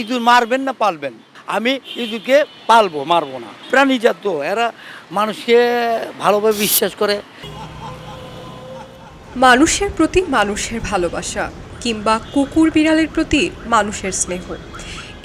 ইঁদুর মারবেন না পালবেন। আমি ইঁদুরকে পালবো, মারবো না। প্রাণীজাত তো এরা মানুষকে ভালোভাবে বিশ্বাস করে। মানুষের প্রতি মানুষের ভালোবাসা কিংবা কুকুর বিড়ালের প্রতি মানুষের স্নেহ।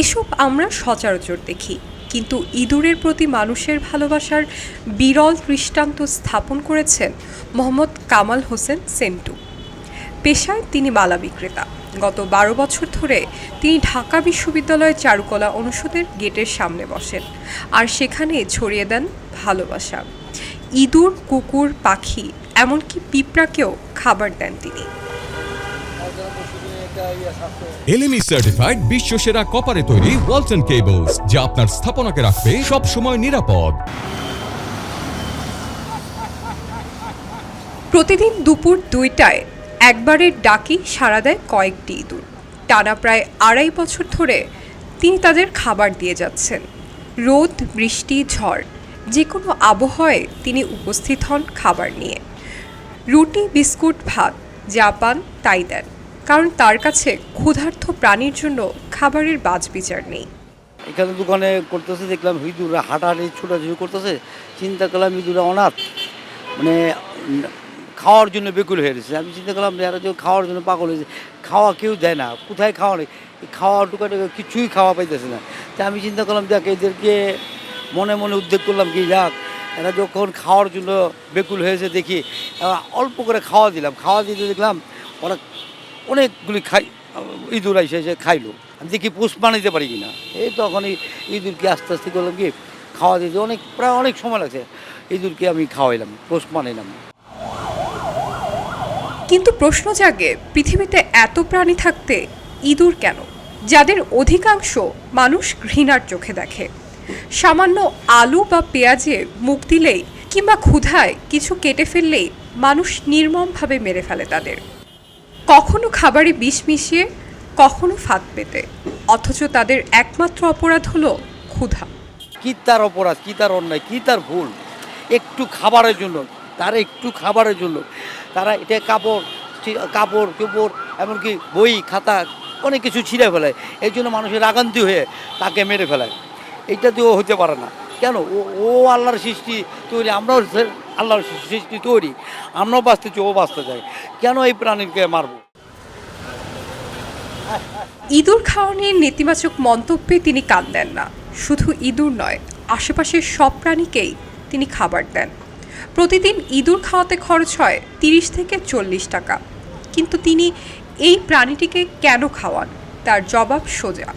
এসব আমরা সচরাচর দেখি, কিন্তু ইঁদুরের প্রতি মানুষের ভালোবাসার বিরল দৃষ্টান্ত স্থাপন করেছেন মোহাম্মদ কামাল হোসেন সেন্টু। পেশায় তিনি মালা বিক্রেতা। গত বারো বছর ধরে তিনি ঢাকা বিশ্ববিদ্যালয়ের চারুকলা অনুষদের গেটের সামনে বসেন আর সেখানে ছড়িয়ে দেন ভালোবাসা। ইঁদুর কুকুর পাখি এমনকি পিঁপড়াকেও খাবার দেন তিনি। এলএমই সার্টিফাইড বিশ্ব সেরা কপারে তৈরি ওয়ালটন কেবলস যা আপনার স্থাপনাকে রাখবে সব সময় নিরাপদ। প্রতিদিন দুপুর দুইটায় একবারের ডাকি সাড়া দেয় কয়েকটি ইঁদুর। টানা প্রায় আড়াই বছর ধরে তিনি তাদের খাবার দিয়ে যাচ্ছেন। রোদ, বৃষ্টি, ঝড় যে কোনো আবহাওয়ায় তিনি উপস্থিত হন খাবার নিয়ে। রুটি, বিস্কুট, ভাত, যা পান তাই দেন, কারণ তার কাছে ক্ষুধার্ত প্রাণীর জন্য খাবারের বাজ বিচার নেই। এখানে দোকানে করতেছে, দেখলাম ইঁদুররা হাঁটাহাঁটি, ছোটাছুটি করতেছে, চিন্তা করলাম ইঁদুরা অনাথ। মানে খাওয়ার জন্য বেকুল হয়ে গেছে আমি চিন্তা করলাম যে এরা যে খাওয়ার জন্য পাগল হয়েছে, খাওয়া কেউ দেয় না, কোথায় খাওয়া নেই? খাওয়া টুকাটে কিছুই খাওয়া পাইতেছে না। তা আমি চিন্তা করলাম, দেখ, এদেরকে মনে মনে উদ্যোগ করলাম কি, যাক, এরা যখন খাওয়ার জন্য বেকুল হয়েছে দেখি অল্প করে খাওয়া দিলাম। খাওয়া দিতে দেখলাম, ওরা অনেকগুলি খাই, ইঁদুর এসে এসে খাইলো। আমি দেখি পোষ বানাইতে পারি কিনা। এই তখন এই ইঁদুরকে আস্তে আস্তে করলাম কি, খাওয়া দিতে অনেক, প্রায় অনেক সময় লাগছে, ইঁদুরকে আমি খাওয়াইলাম, পোষ বানাইলাম কিন্তু প্রশ্ন জাগে, পৃথিবীতে এত প্রাণী থাকতে ইঁদুর কেন? যাদের অধিকাংশ মানুষ ঘৃণার চোখে দেখে। সামান্য আলু বা পেঁয়াজে মুখ দিলেই কিংবা ক্ষুধায় কিছু কেটে ফেললেই মানুষ নির্মমভাবে মেরে ফেলে তাদের। কখনো খাবারে বিষ মিশিয়ে, কখনো ফাঁদ পেতে। অথচ তাদের একমাত্র অপরাধ হলো ক্ষুধা। কী তার অপরাধ, কী তার অন্যায়, কী তার ভুল? একটু খাবারের জন্য, তারা একটু খাবারের জন্য। তারা এটা কাপড় কাপড়, চোপড়, এমনকি বই, খাতা, অনেক কিছু ছিঁড়ে ফেলে। এই জন্য মানুষের রাগান্তি হয়ে তাকে মেরে ফেলায় এইটা দিয়েও হতে পারে না। কেন? ও ও আল্লাহর সৃষ্টি তৈরি, আমরাও আল্লাহর সৃষ্টি তৈরি। আমরাও বাঁচতে চাই, ও বাঁচতে চাই কেন এই প্রাণীকে মারবো? ইঁদুর খাওয়া নিয়ে নেতিবাচক মন্তব্যে তিনি কান দেন না। শুধু ইঁদুর নয়, আশেপাশের সব প্রাণীকেই তিনি খাবার দেন। প্রতিদিন ইঁদুর খাওয়াতে খরচ হয় তিরিশ থেকে চল্লিশ টাকা। কিন্তু তিনি এই প্রাণীটিকে কেন খাওয়ান? তার জবাব সোজা।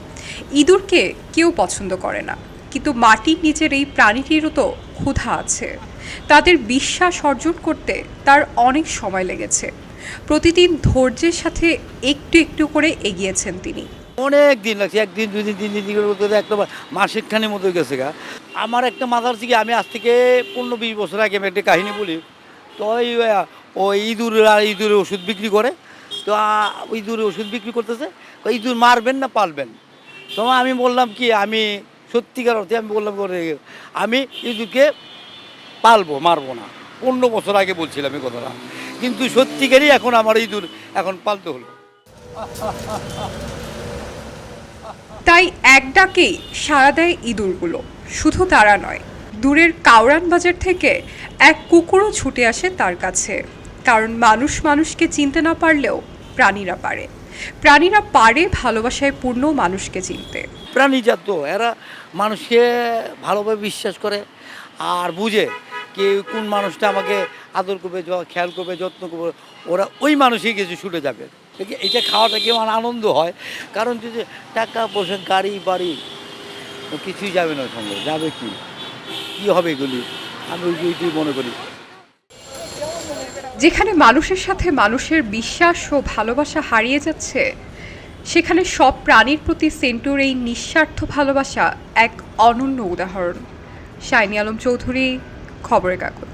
ইঁদুরকে কেউ পছন্দ করে না। কিন্তু মাটির নিচের এই প্রাণীটিরও তো ক্ষুধা আছে। তাদের বিশ্বাস অর্জন করতে তার অনেক সময় লেগেছে। প্রতিদিন ধৈর্যের সাথে একটু একটু করে এগিয়েছেন তিনি। অনেক দিন লাগছে, একদিন দুই দিন তিন দিন দিন করতে একটা মতো গেছে গা। আমার একটা মাথার থেকে আমি আজ থেকে পনেরো বিশ বছর আগে আমি একটা কাহিনী বলি। তো ওই ওই ইঁদুর আর ইঁদুরের ওষুধ বিক্রি করে। তো ওই ইঁদুরের ওষুধ বিক্রি করতেছে। ইঁদুর মারবেন না পালবেন? তো আমি বললাম কি, আমি সত্যিকার অর্থে আমি বললাম আমি ইঁদুরকে পালবো, মারবো না। পনেরো বছর আগে বলছিলাম এই কথাটা। কিন্তু সত্যিকারই এখন আমার ইঁদুর এখন পালতে হলো। তাই এক ডাকেই সাড়া দেয় ইঁদুরগুলো। শুধু তারা নয়, দূরের কাউরান বাজার থেকে এক কুকুরও ছুটে আসে তার কাছে। কারণ মানুষ মানুষকে চিনতে না পারলেও প্রাণীরা পারে। প্রাণীরা পারে ভালোবাসায় পূর্ণ মানুষকে চিনতে। প্রাণীজাত এরা মানুষকে ভালোভাবে বিশ্বাস করে আর বুঝে কি কোন মানুষটা আমাকে আদর করবে খেয়াল করবে, যত্ন করবে। ওরা ওই মানুষই কিছু ছুটে যাবে। এটা খাওয়াটা কি আমার আনন্দ হয়? কারণ যদি টাকা পয়সা, গাড়ি, বাড়ি, কিছুই যাবে না সঙ্গে। যাবে কি? কী হবে এগুলি? আমি ওই ওইটাই মনে করি। যেখানে মানুষের সাথে মানুষের বিশ্বাস ও ভালোবাসা হারিয়ে যাচ্ছে, সেখানে সব প্রাণীর প্রতি সেন্টুর এই নিঃস্বার্থ ভালোবাসা এক অনন্য উদাহরণ। শাইনি আলম চৌধুরী, খবরের কাগজ।